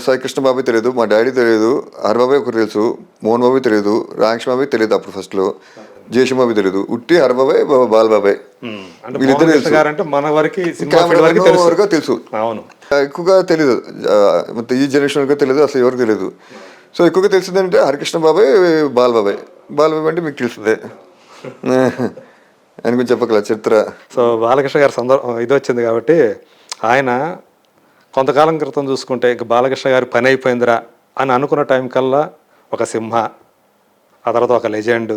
సాయి కృష్ణ బాబాయ్ తెలియదు మా డాడీ తెలియదు హరిబాబాయ్ ఒకరు తెలుసు మోహన్ బాబాయ్ తెలియదు రాంక్ష బాబాయ్ తెలియదు అప్పుడు ఫస్ట్లో జయశం బాబాయ్ తెలియదు ఉట్టి హరిబాబాయ్ బా- బాల్ బాబాయ్ అంటే వీళ్ళిద్దరు తెలుసు. అంటే మన వరకు తెలుసు. అవును. ఎక్కువగా తెలియదు ఈ జనరేషన్ వరకు తెలియదు అసలు ఎవరికి తెలియదు సో ఎక్కువగా తెలిసిందంటే హరికృష్ణ బాబాయ్ బాల్ బాబాయ్ బాల్ బాబాయ్ అంటే మీకు తెలిసిందే. అని గురించి చెప్పగల చరిత్ర. సో బాలకృష్ణ గారి సందర్భం ఇది వచ్చింది కాబట్టి ఆయన కొంతకాలం క్రితం చూసుకుంటే ఇక బాలకృష్ణ గారి పని అయిపోయిందిరా అని అనుకున్న టైం కల్లా ఒక సింహ ఆ తర్వాత ఒక లెజెండ్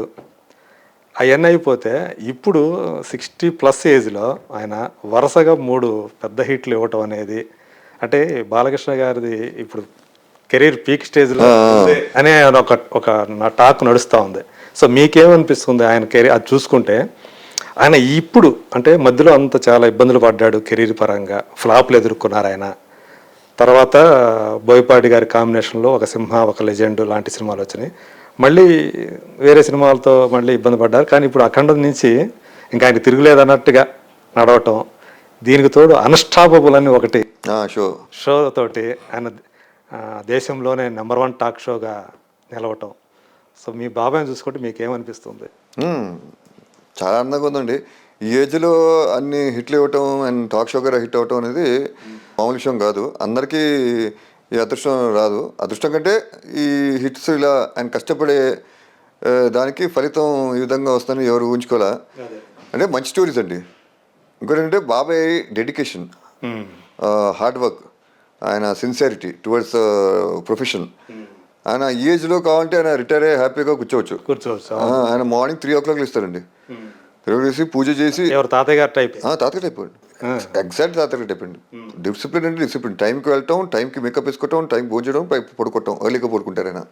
అవన్నీ అయిపోతే ఇప్పుడు సిక్స్టీ ప్లస్ ఏజ్లో ఆయన వరుసగా మూడు పెద్ద హిట్లు ఇవ్వటం అనేది అంటే బాలకృష్ణ గారిది ఇప్పుడు కెరీర్ పీక్ స్టేజ్లో అనే ఒక ఒక నా టాక్ నడుస్తూ ఉంది. సో మీకేమనిపిస్తుంది ఆయన కెరీర్ అది చూసుకుంటే ఆయన ఇప్పుడు అంటే మధ్యలో అంత చాలా ఇబ్బందులు పడ్డాడు కెరీర్ పరంగా ఫ్లాప్లు ఎదుర్కొన్నారు ఆయన. తర్వాత బోయపాటి గారి కాంబినేషన్లో ఒక సింహ ఒక లెజెండ్ లాంటి సినిమాలు వచ్చినాయి. మళ్ళీ వేరే సినిమాలతో మళ్ళీ ఇబ్బంది పడ్డారు. కానీ ఇప్పుడు అఖండ నుంచి ఇంకా ఆయన తిరుగులేదు అన్నట్టుగా నడవటం దీనికి తోడు అన్స్టాపబుల్ అని ఒకటి షో. షో తోటి ఆయన దేశంలోనే నెంబర్ వన్ టాక్ షోగా నిలవటం. సో మీ బాబాయ్ని చూసుకుంటే మీకు ఏమనిపిస్తుంది మ్మ్. చాలా అందంగా ఉందండి. ఈ ఏజ్లో అన్ని హిట్లు ఇవ్వటం అండ్ టాక్ షో గారు హిట్ అవ్వటం అనేది మామూలు విషయం కాదు. అందరికీ ఈ అదృష్టం రాదు. అదృష్టం కంటే ఈ హిట్స్ ఇలా ఆయన కష్టపడే దానికి ఫలితం ఈ విధంగా వస్తుందని ఎవరు ఊహించుకోలే అంటే మంచి స్టోరీస్ అండి. ఇంకోటి ఏంటంటే బాబాయ్ డెడికేషన్ హార్డ్ వర్క్ ఆయన సిన్సియారిటీ టువర్డ్స్ ప్రొఫెషన్. ఆయన ఈ ఏజ్లో కావాలంటే ఆయన రిటైర్ అయ్యి హ్యాపీగా కూర్చోవచ్చు. కూర్చోవచ్చు ఆయన మార్నింగ్ త్రీ ఓ క్లాక్ ఇస్తారండి చేసి పూజ చేసి ఎవరు తాతయ్య గారు టైప్? ఆ, తాతకి టైప్ అండి. ఎగ్జాక్ట్ తాతకి టైప్ అండి. డిసిప్లిన్ అంటే డిసిప్లిన్ టైంకి వెళ్ళటం టైంకి మేకప్ వేసుకోవటం టైం భోజనం చేయడం పడుకోవటం ఎర్లీగా పడుకుంటారు ఆయన.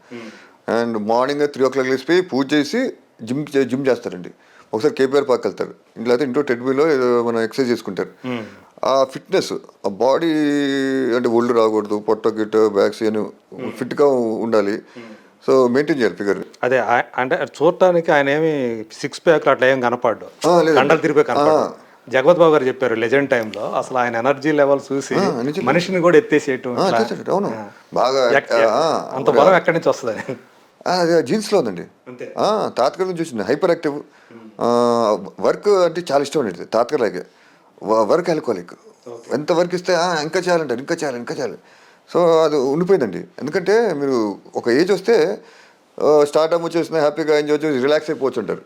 And morning three o'clock లేచిపోయి పూజ చేసి జిమ్ జిమ్ చేస్తారండి. ఒకసారి కేపీఆర్ పార్క్ వెళ్తారు ఇంట్లో అయితే ఇంట్లో ఏదో మనం ఎక్సర్సైజ్ చేసుకుంటారు. ఆ ఫిట్నెస్ ఆ బాడీ అంటే ఒళ్ళు రాకూడదు పొట్ట గిట్ట బ్యాగ్స్ అని ఫిట్గా ఉండాలి. సో మెయింటైన్ చేయాలి ఫిగర్. అదే అంటే చూడటానికి ఆయన ఏమి సిక్స్ ప్యాక్ అట్లా ఏం కనపడ్డు. కండలు తిరిగిపోయి కనపడ్డు. జగవత్ బాబు గారు చెప్పారు లెజెండ్ టైంలో అసలు ఆయన ఎనర్జీ లెవెల్ చూసి. మనిషిని కూడా ఎత్తేసేయటం అవును. బాగా అంత బలం ఎక్కడి నుంచి వస్తుంది జీన్స్లో ఉందండి. తాతగారి నుంచి వచ్చింది. హైపర్ యాక్టివ్ వర్క్ అంటే చాలా ఇష్టం అండి తాతగారిలాగే వర్క్ ఆల్కోలిక్ ఎంత వర్క్ ఇస్తే "ఆ, ఇంకా చేయాలంటారు ఇంకా చేయాలి ఇంకా చేయాలి. సో అది ఉండిపోయిందండి. ఎందుకంటే మీరు ఒక ఏజ్ వస్తే స్టార్ట్అప్ వచ్చేసిన హ్యాపీగా ఎంజాయ్ చేసి రిలాక్స్ అయిపోవచ్చు అంటారు.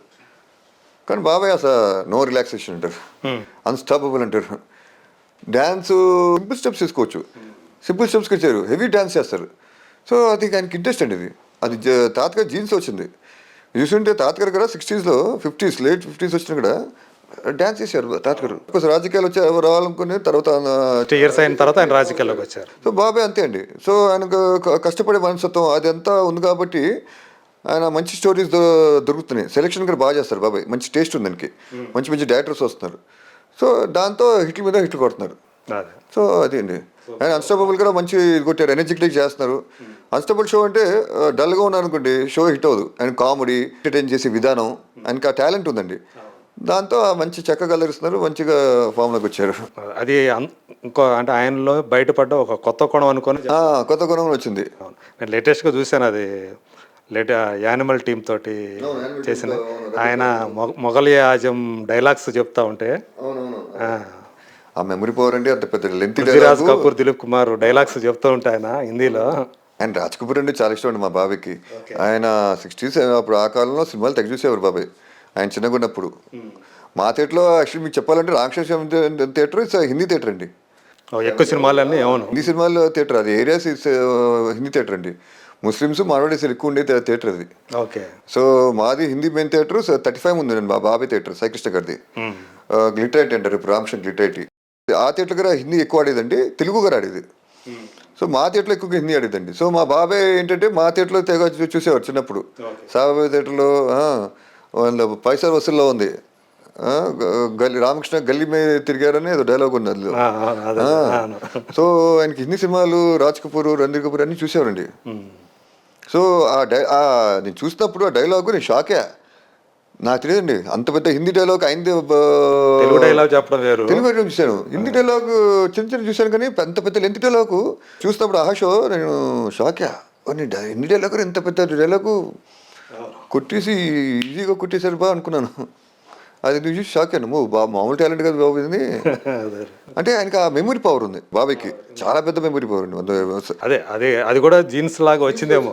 కానీ బాబాయ్ అసలు నో రిలాక్సేషన్ అంటారు. అన్స్టాపబుల్ అంటారు. డ్యాన్స్ సింపుల్ స్టెప్స్ తీసుకోవచ్చు సింపుల్ స్టెప్స్కి వచ్చారు. హెవీ డ్యాన్స్ చేస్తారు. సో అది ఆయనకి ఇంట్రెస్ట్ అండి ఇది. అది జ- తాతగారు జీన్స్ వచ్చింది. చూస్తుంటే తాతగారు కూడా సిక్స్టీస్లో ఫిఫ్టీస్ లేట్ ఫిఫ్టీస్ వచ్చినా కూడా డ్యాన్స్ చేశారు ఒకసారి రాజకీయాలు వచ్చి రావాలనుకునే తర్వాత ఇయర్స్ అయిన తర్వాత ఆయన రాజకీయాల్లోకి వచ్చారు. సో బాబాయ్ అంతే అండి. సో ఆయనకు కష్టపడే మనస్తత్వం అది అంతా ఉంది కాబట్టి ఆయన మంచి స్టోరీస్ దొరుకుతున్నాయి. సెలెక్షన్ కూడా బాగా చేస్తారు బాబాయ్. మంచి టేస్ట్ ఉంది దానికి మంచి మంచి డైరెక్టర్స్ వస్తున్నారు. సో దాంతో హిట్ల మీద హిట్లు కొడుతున్నారు. సో అది అండి. ఆయన అన్స్టబుల్ కూడా మంచి ఇది కొట్టారు. ఎనర్జెటిక్ చేస్తున్నారు. అన్స్టబుల్ షో అంటే డల్గా ఉన్నారు అనుకోండి షో హిట్ అవ్వదు. ఆయన కామెడీ ఎంటర్టైన్ చేసే విధానం ఆయనకి ఆ టాలెంట్ ఉందండి. దాంతో మంచి చక్కగా కలరిస్తున్నారు మంచిగా ఫామ్లోకి వచ్చారు. అది ఇంకో అంటే ఆయనలో బయటపడ్డ ఒక కొత్త కోణం అనుకొని కొత్త గుణం వచ్చింది. నేను లేటెస్ట్గా చూశాను అది. లేట యానిమల్ టీమ్ తోటి చేసిన ఆయన మొగ- మొఘలి ఆజం డైలాగ్స్ చెప్తా ఉంటే ఆ, మెమరీ పవర్ అంటే అంత పెద్ద లెంత్ పృథ్వీరాజ్ కపూర్ దిలీప్ కుమార్ డైలాగ్స్ చెప్తూ ఉంటే ఆయన హిందీలో. ఆయన రాజ్ కపూర్ అంటే చాలా ఇష్టం అండి మా బాబాయ్కి ఆయన సిక్స్టీస్ అప్పుడు ఆ కాలంలో సినిమాలు తెగ చూసేవారు బాబాయ్. ఆయన చిన్నగా ఉన్నప్పుడు. మా థియేటర్లో యాక్చువల్లీ మీకు చెప్పాలంటే రాక్షసం థియేటర్ ఇట్స్ హిందీ థియేటర్ అండి. ఎక్కువ సినిమాలన్నీ అవును హిందీ సినిమాల్లో థియేటర్ అది. ఏరియాస్ ఇట్స్ హిందీ థియేటర్ అండి. ముస్లిమ్స్ మార్వాడీస్ ఎక్కువ ఉండే థియేటర్ అది. ఓకే. సో మాది Hindi main theatre thirty five ఉంది మా బాబాయ్ థియేటర్ సాయికృష్ణ గారిది. గ్లిటరైట్ అంటారు ఇప్పుడు రామకృష్ణ గ్లిటరైట్ ఆ థియేటర్ కూడా హిందీ ఎక్కువ ఆడేదండి తెలుగు కూడా ఆడేది. సో మా థియేటర్లో ఎక్కువగా హిందీ ఆడేదండి. సో మా బాబాయ్ ఏంటంటే మా థియేటర్లో తెగ చూసేవారు చిన్నప్పుడు. సాబాబాయ్ థియేటర్లో ఆ, వాళ్ళ పైసా వసూల్లో ఉంది. గల్లీ రామకృష్ణ గల్లీ మీద తిరిగారని ఏదో డైలాగ్ ఉంది అదే. సో ఆయనకి హిందీ సినిమాలు రాజ్ కపూర్ రణధీర్ కపూర్ అన్ని చూసేవారండి. సో ఆ డై నేను చూసినప్పుడు ఆ డైలాగ్ నేను షాకే నాకు తెలియదండి. అంత పెద్ద హిందీ డైలాగ్ అయింది తెలుగు డైలాగ్ చెప్పడం వేరు. తెలుగు చూశాను. హిందీ డైలాగ్ చిన్న చిన్న చూశాను కానీ అంత పెద్ద లెంత్ డైలాగ్ చూసినప్పుడు ఆ షో నేను షాక్యా హిందీ డైలాగ్ ఇంత పెద్ద డైలాగు కొట్టేసి ఈజీగా కొట్టేశారు బా అనుకున్నాను. అది నేను చూసి షాక్ అయ్యాను. బా మామూలు టాలెంట్ కదా బాబు ఇది. అంటే ఆయనకి ఆ మెమరీ పవర్ ఉంది బాబాయ్కి చాలా పెద్ద మెమరీ పవర్ ఉంది. అదే అదే అది కూడా జీన్స్ లాగా వచ్చిందేమో.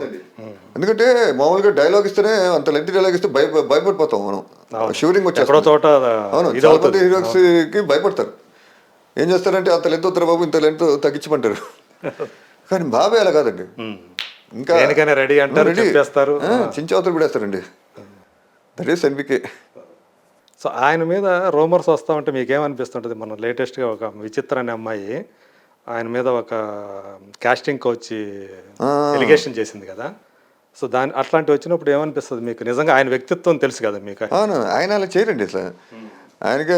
ఎందుకంటే మామూలుగా డైలాగ్ ఇస్తేనే అంత లెంత్ డైలాగ్ ఇస్తే భయ భయపడిపోతాం మనం. ఎక్కడో వచ్చేస్తాం చోట అవును చాలా మంది హీరోస్కి భయపడతారు. ఏం చేస్తారంటే అంత లెంత్ వస్తారు బాబు ఇంత లెంత్ తగ్గించమంటారు కానీ బాబాయ్ అలా కాదండి. ఇంకా దేనికైనా రెడీ అంటారు. చెప్పేస్తారు. ఆ, చించి అవతలు కూడా వేస్తారండి దట్ ఈస్ ఎన్బికే. సో ఆయన మీద రూమర్స్ వస్తూ ఉంటే మీకేమనిపిస్తుంటుంది? మన లేటెస్ట్గా ఒక విచిత్ర అనే అమ్మాయి ఆయన మీద ఒక కాస్టింగ్ కోచ్ ఎలిగేషన్ చేసింది కదా. సో దాని అట్లాంటివి వచ్చినప్పుడు ఏమనిపిస్తుంది మీకు? నిజంగా ఆయన వ్యక్తిత్వం తెలుసు కదా మీకు. అవును ఆయన అలా చేయరండి అసలు. ఆయనకి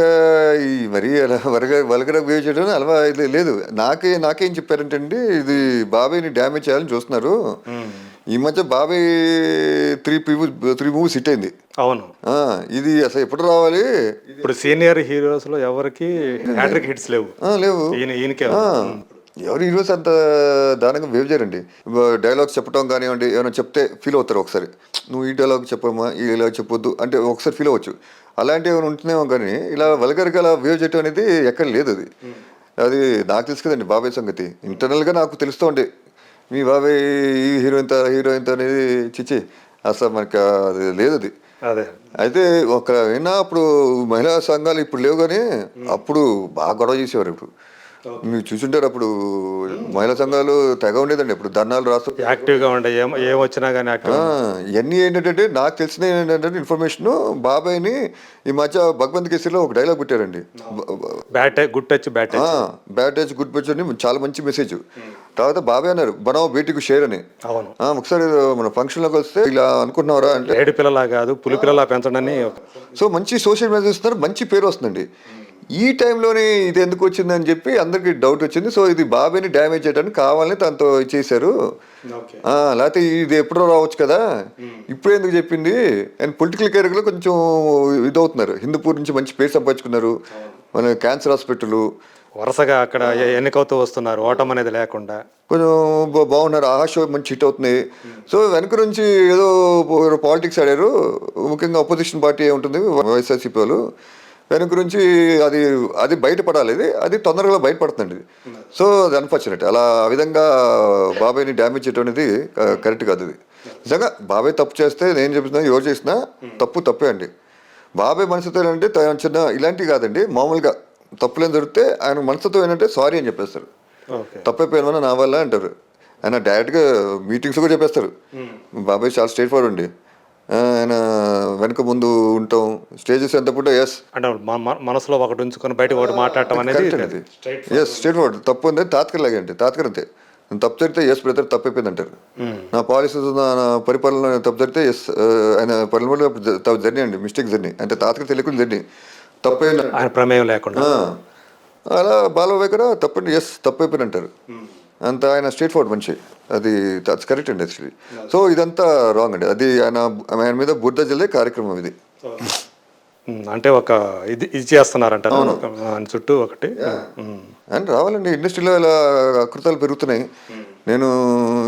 ఈ మరీ అలా వరగ వల్గర బిహేవ్ చేయడం అలవా లేదు. నాకే నాకేం చెప్పారంటే అండి ఇది బాబాయ్ని డ్యామేజ్ చేయాలని చూస్తున్నారు. ఈ మధ్య బాబాయ్ three movies three movies hit అయింది. అవును. ఇది అసలు ఎప్పుడు రావాలి? ఇప్పుడు సీనియర్ హీరోస్లో ఎవరికి హ్యాట్రిక్ హిట్స్ లేవు. లేవు. ఈయనకే ఎవరు ఈరోజు అంత దానంగా వేవ్ చేయరండి. డైలాగ్స్ చెప్పడం కానివ్వండి ఏమైనా చెప్తే ఫీల్ అవుతారు ఒకసారి. నువ్వు ఈ డైలాగ్ చెప్పమ్మా ఈ డైలాగ్ చెప్పొద్దు అంటే ఒకసారి ఫీల్ అవ్వచ్చు. అలాంటివి ఏమైనా ఉంటున్నామో కానీ ఇలా వల్గర్గా అలా వేవ్ చేయటం అనేది ఎక్కడ లేదు అది. అది నాకు తెలుసు కదండి బాబాయ్ సంగతి. ఇంటర్నల్గా నాకు తెలుస్తూ ఉండే. మీ బాబాయ్ ఈ హీరోయిన్ హీరోయిన్ అనేది చిచి అసలు మనకి అది లేదు అది. అదే. అయితే ఒక అయినా అప్పుడు మహిళా సంఘాలు ఇప్పుడు లేవు కానీ అప్పుడు బాగా గొడవ చేసేవారు ఇప్పుడు. మీరు చూసుంటారు అప్పుడు మహిళా సంఘాలు తెగ ఉండేదండి. ఇప్పుడు ధర్నాలు రాస్తూ యాక్టివ్గా ఉండే ఏం ఏం వచ్చినా కానీ ఇవన్నీ ఏంటంటే నాకు తెలిసిన ఏంటంటే ఇన్ఫర్మేషన్ బాబాయ్ని ఈ మధ్య భగవంత్ కేసరిలో ఒక డైలాగ్ పెట్టారండి bad good touch bad bad touch good touch అని చాలా మంచి మెసేజ్ తర్వాత బాబాయ్ అన్నారు బనావ్ బేటీకి షేర్ అని. అవును. ఆ, ఒకసారి మన ఫంక్షన్లోకి వస్తే ఇలా అనుకుంటున్నారా అంటే ఏడు పిల్లలా కాదు పులి పిల్లలా పెంచడని సో మంచి సోషల్ మెసేజ్ ఇస్తున్నారు మంచి పేరు వస్తుందండి. ఈ టైంలోనే ఇది ఎందుకు వచ్చిందని చెప్పి అందరికి డౌట్ వచ్చింది. సో ఇది బాబాయ్ని డ్యామేజ్ చేయడానికి కావాలని తనతో చేశారు. ఆ, లేకపోతే ఇది ఎప్పుడో రావచ్చు కదా. ఇప్పుడు ఎందుకు చెప్పింది? అండ్ పొలిటికల్ కెరీర్లో కొంచెం ఇదవుతున్నారు. హిందూపూర్ నుంచి మంచి పేరు సంపాదించుకున్నారు. మన క్యాన్సర్ హాస్పిటల్. వరుసగా అక్కడ ఎన్నికవుతూ వస్తున్నారు. ఓటం అనేది లేకుండా. కొంచెం బా- బాగున్నారు. ఆ షో మంచి హిట్ అవుతుంది సో వెనక నుంచి ఏదో పాలిటిక్స్ ఆడారు. ముఖ్యంగా అపోజిషన్ పార్టీ ఉంటుంది. వైఎస్ఆర్సీపీ వాళ్ళు. వెనక నుంచి అది అది బయటపడాలి. ఇది అది తొందరగా బయటపడుతుంది సో అది అన్ఫార్చునేట్ అలా ఆ విధంగా బాబాయ్ని డ్యామేజ్ చేయడం అనేది కరెక్ట్ కాదు ఇది. నిజంగా బాబాయ్ తప్పు చేస్తే నేను చెప్తున్నా ఎవరు చేసినా తప్పు తప్పే అండి. బాబాయ్ మనసుతో ఏంటంటే త- చిన్న ఇలాంటివి కాదండి. మామూలుగా తప్పులేం దొరికితే ఆయన మనసుతో ఏంటంటే సారీ అని చెప్పేస్తారు. తప్పైపోయిన నా వల్ల అంటారు. ఆయన డైరెక్ట్గా మీటింగ్స్ కూడా చెప్పేస్తారు. బాబాయ్ చాలా స్ట్రేట్ ఫార్వర్డ్ అండి. ఆయన వెనక ముందు ఉంటాం స్టేజెస్ ఎంత పుట్టా ఎస్ అంటే మనసులో ఒకటి ఉంచుకొని బయటకు ఒకటి మాట్లాడటం అనేది ఎస్ స్ట్రేట్ ఫార్వర్డ్ తప్పు ఉంది తాత్కలాగే అంటే తాత్కర్ అంతే. నేను తప్పు జరిగితే ఎస్ బ్రదర్ తప్పైపోయింది అంటారు. నా పాలసీస్ నా పరిపాలన తప్పు జరిగితే ఎస్ ఆయన పరిపాలన తప్పు జర్నీ అండి మిస్టేక్ జర్నీ అంటే తాత్కర్ తెలియకుండా జర్నీ తప్పైంది ఆయన ప్రమేయం లేకుండా. అలా బాలబాయ్ కూడా తప్పండి ఎస్ తప్పైపోయిన అంటారు. అంత ఆయన స్ట్రేట్ ఫార్వర్డ్ మనిషి. అది దట్స్ కరెక్ట్ అండి యాక్చువల్లీ సో ఇదంతా రాంగ్ అండి. అది ఆయన ఆయన మీద బుద్ధ జల్లే కార్యక్రమం ఇది. ఉమ్, అంటే ఒక ఇది ఇది చేస్తున్నారంట చుట్టూ ఒకటి. అండ్ రావాలండి ఇండస్ట్రీలో ఇలా అకృతాలు పెరుగుతున్నాయి. నేను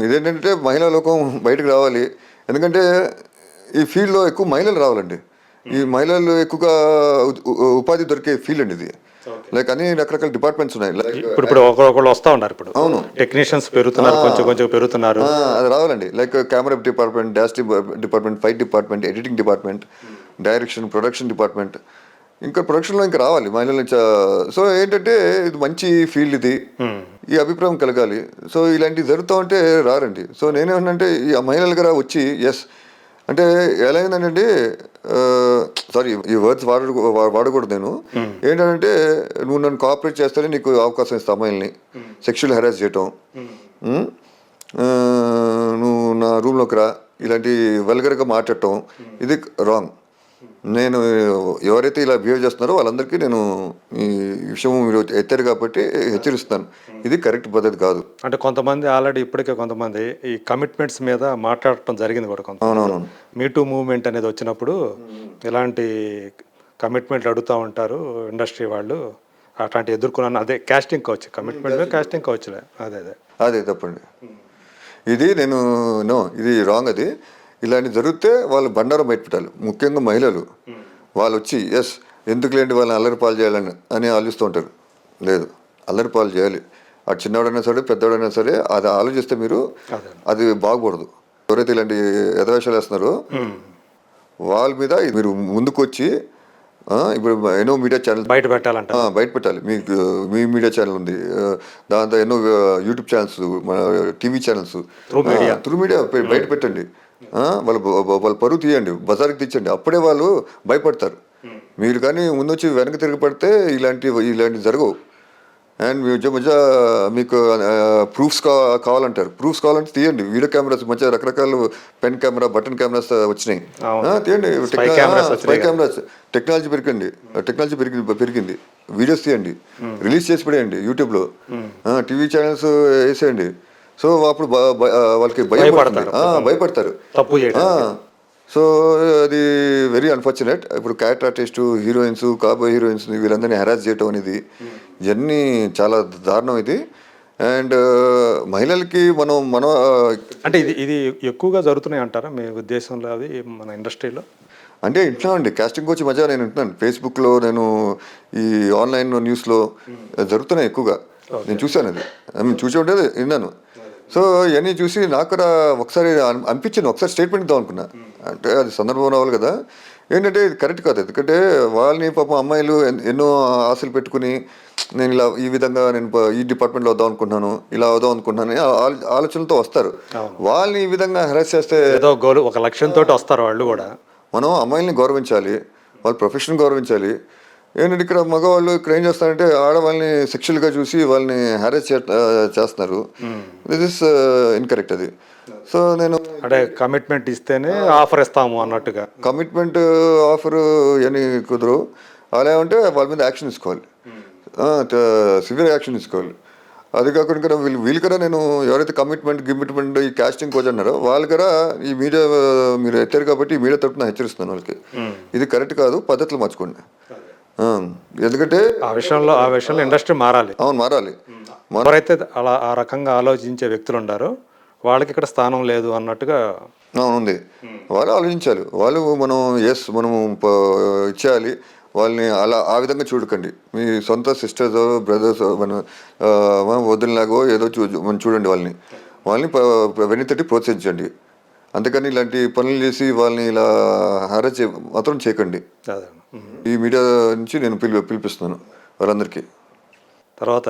ఇదేంటంటే మహిళా లోకం బయటకు రావాలి. ఎందుకంటే ఈ ఫీల్డ్లో ఎక్కువ మహిళలు రావాలండి. ఈ మహిళలు ఎక్కువగా ఉపాధి దొరికే ఫీల్డ్ అండి ఇది. లైక్ అన్ని రకరకాల డిపార్ట్మెంట్స్ ఉన్నాయి. లైక్ ఇప్పుడు ఇప్పుడు ఒకరొకళ్ళు వస్తూ ఉన్నారు ఇప్పుడు. అవును. టెక్నీషియన్స్ పెరుగుతున్నారు కొంచెం కొంచెం పెరుగుతున్నారు. ఆ, అది రావాలండి. Like camera department dash department fight department editing department direction production department ఇంకా ప్రొడక్షన్లో ఇంకా రావాలి. మహిళల నుంచి సో ఏంటంటే ఇది మంచి ఫీల్డ్ ఇది. ఈ అభిప్రాయం కలగాలి. సో ఇలాంటివి జరుగుతూ ఉంటే రారండి. సో నేనేమంటే ఈ మహిళల దగ్గర వచ్చి ఎస్ అంటే ఎలా అయిందంటే సారీ ఈ వర్డ్స్ వాడ వాడకూడదు నేను. ఏంటంటే నువ్వు నన్ను కోఆపరేట్ చేస్తేనే నీకు అవకాశం ఇస్తా అమ్మాయిల్ని. సెక్షువల్ హెరాస్ చేయటం. ఆ, నువ్వు నా రూమ్లోకి రా. ఇలాంటి వల్గర్గా మాట్లాడటం. ఇది రాంగ్ నేను ఎవరైతే ఇలా బిహేవ్ చేస్తున్నారో వాళ్ళందరికీ నేను ఈ విషయం మీరు ఎత్తారు కాబట్టి హెచ్చరిస్తాను. ఇది కరెక్ట్ పద్ధతి కాదు. అంటే కొంతమంది ఆల్రెడీ ఇప్పటికే కొంతమంది ఈ కమిట్మెంట్స్ మీద మాట్లాడటం జరిగింది కూడా కొంత అవునవును మీ టూ మూవ్మెంట్ అనేది వచ్చినప్పుడు ఇలాంటి కమిట్మెంట్లు అడుగుతూ ఉంటారు ఇండస్ట్రీ వాళ్ళు. అట్లాంటి ఎదుర్కొన్నాను. అదే కాస్టింగ్ కోచ్ కమిట్మెంట్ మీద కాస్టింగ్ కోచ్లే అదే అదే. అదే తప్పండి. ఇది నేను నో ఇది రాంగ్ అది. ఇలాంటి జరిగితే వాళ్ళు బండారం బయటపెట్టాలి. ముఖ్యంగా మహిళలు. వాళ్ళు వచ్చి ఎస్ ఎందుకు లేండి వాళ్ళని అల్లరి పాలు చేయాలని అని ఆలోచిస్తూ ఉంటారు. లేదు అల్లరి పాలు చేయాలి. అటు చిన్నవాడైనా సరే పెద్దవాడైనా సరే అది ఆలోచిస్తే మీరు అదే. బాగకూడదు. ఎవరైతే ఇలాంటి ఎదవేషాలు వేస్తున్నారో వాళ్ళ మీద మీరు ముందుకు వచ్చి ఆ, ఇప్పుడు ఎన్నో మీడియా ఛానల్ బయట పెట్టాలంట బయట పెట్టాలి. మీకు మీ మీడియా ఛానల్ ఉంది. దాంతో ఎన్నో యూట్యూబ్ ఛానల్స్ మన టీవీ ఛానల్స్. Through media. బయట పెట్టండి. వాళ్ళ వాళ్ళ పరువు తీయండి. బజార్కి తెచ్చండి. అప్పుడే వాళ్ళు భయపడతారు. మీరు కానీ ముందొచ్చి వెనక్కి తిరిగి పడితే ఇలాంటి ఇలాంటివి జరగవు. అండ్ మధ్య మధ్య మీకు ప్రూఫ్స్ కావాలంటారు. ప్రూఫ్స్ కావాలంటే తీయండి. వీడియో కెమెరాస్ మధ్య రకరకాల పెన్ కెమెరా బటన్ కెమెరాస్ వచ్చినాయి. తీయండి. స్పై కెమెరాస్ టెక్నాలజీ పెరిగింది. టెక్నాలజీ పెరిగింది పెరిగింది. వీడియోస్ తీయండి. రిలీజ్ చేసి పడేయండి యూట్యూబ్లో టీవీ ఛానల్స్ వేసేయండి. సో అప్పుడు వాళ్ళకి భయం భయపడతారు. భయపడతారు. తప్పు సో అది వెరీ అన్ఫార్చునేట్ ఇప్పుడు క్యారెక్టర్ ఆర్టిస్ట్ హీరోయిన్స్ కాబోయే హీరోయిన్స్ వీళ్ళందరినీ హెరాస్ చేయటం అనేది ఇవన్నీ చాలా దారుణం ఇది. అండ్ మహిళలకి మనం మనం అంటే ఇది ఇది ఎక్కువగా జరుగుతున్నాయి అంటారా మీ ఉద్దేశంలో అవి మన ఇండస్ట్రీలో? అంటే వింటున్నామండి కాస్టింగ్ కోచ్ మధ్య నేను వింటున్నాను ఫేస్బుక్లో నేను ఈ ఆన్లైన్ న్యూస్లో జరుగుతున్నాయి ఎక్కువగా. నేను చూశాను అది. మీన్ చూసి ఉంటే విన్నాను. సో ఇవన్నీ చూసి నాకు ఒకసారి అన్- అనిపించింది. ఒకసారి స్టేట్మెంట్ ఇద్దాం అనుకున్నా. అంటే అది సందర్భం రావాలి కదా. ఏంటంటే ఇది కరెక్ట్ కాదు. ఎందుకంటే వాళ్ళని పాపం అమ్మాయిలు ఎన్- ఎన్నో ఆశలు పెట్టుకుని నేను ఇలా ఈ విధంగా నేను ఈ డిపార్ట్మెంట్లో వద్దాం అనుకుంటున్నాను ఇలా అవుదాం అనుకుంటున్నాను ఆలోచనలతో వస్తారు. వాళ్ళని ఈ విధంగా హెరాస్ చేస్తే ఏదో గోల్ ఒక లక్ష్యంతో వస్తారు వాళ్ళు కూడా. మనం అమ్మాయిల్ని గౌరవించాలి వాళ్ళ ప్రొఫెషన్ గౌరవించాలి. ఏంటంటే ఇక్కడ మగవాళ్ళు ఇక్కడ ఏం చేస్తారంటే ఆడవాళ్ళని సెక్షువల్గా చూసి వాళ్ళని హ్యారేజ్ చేస్తున్నారు. దిస్ ఇస్ ఇన్కరెక్ట్ అది. సో నేను అంటే కమిట్మెంట్ ఇస్తేనే ఆఫర్ ఇస్తాము అన్నట్టుగా. కమిట్మెంట్ ఆఫర్ అని కుదరు అలా ఉంటే వాళ్ళ మీద యాక్షన్ తీసుకోవాలి. సివియర్ యాక్షన్ తీసుకోవాలి. అది కాకుండా వీళ్ళు వీళ్ళు కూడా నేను ఎవరైతే కమిట్మెంట్ గిమిట్మెంట్ ఈ కాస్టింగ్ కోచ్ అన్నారో వాళ్ళు కూడా ఈ మీడియా మీరు ఎత్తారు కాబట్టి ఈ మీడియా తరపున హెచ్చరిస్తున్నాను వాళ్ళకి. ఇది కరెక్ట్ కాదు పద్ధతులు మార్చుకోండి. ఎందుకంటే ఆ విషయంలో ఆ విషయంలో ఇండస్ట్రీ మారాలి. అవును మారాలి. మన ఎవరైతే అలా ఆ రకంగా ఆలోచించే వ్యక్తులు ఉండారో వాళ్ళకి ఇక్కడ స్థానం లేదు అన్నట్టుగా ఉంది. వాళ్ళు ఆలోచించాలి. వాళ్ళు మనం ఎస్ మనం ప- ఇచ్చేయాలి. వాళ్ళని అలా ఆ విధంగా చూడకండి. మీ సొంత సిస్టర్స్ బ్రదర్స్ మన వదినలాగో ఏదో చూ మనం చూడండి వాళ్ళని. వాళ్ళని వెన్నుతట్టి ప్రోత్సహించండి. అంతేకాని ఇలాంటి పనులు చేసి వాళ్ళని ఇలా హారస్ చే మాత్రం చేయకండి. ఈ మీడియా నుంచి నేను పిలి పిలిపిస్తున్నాను వాళ్ళందరికీ తర్వాత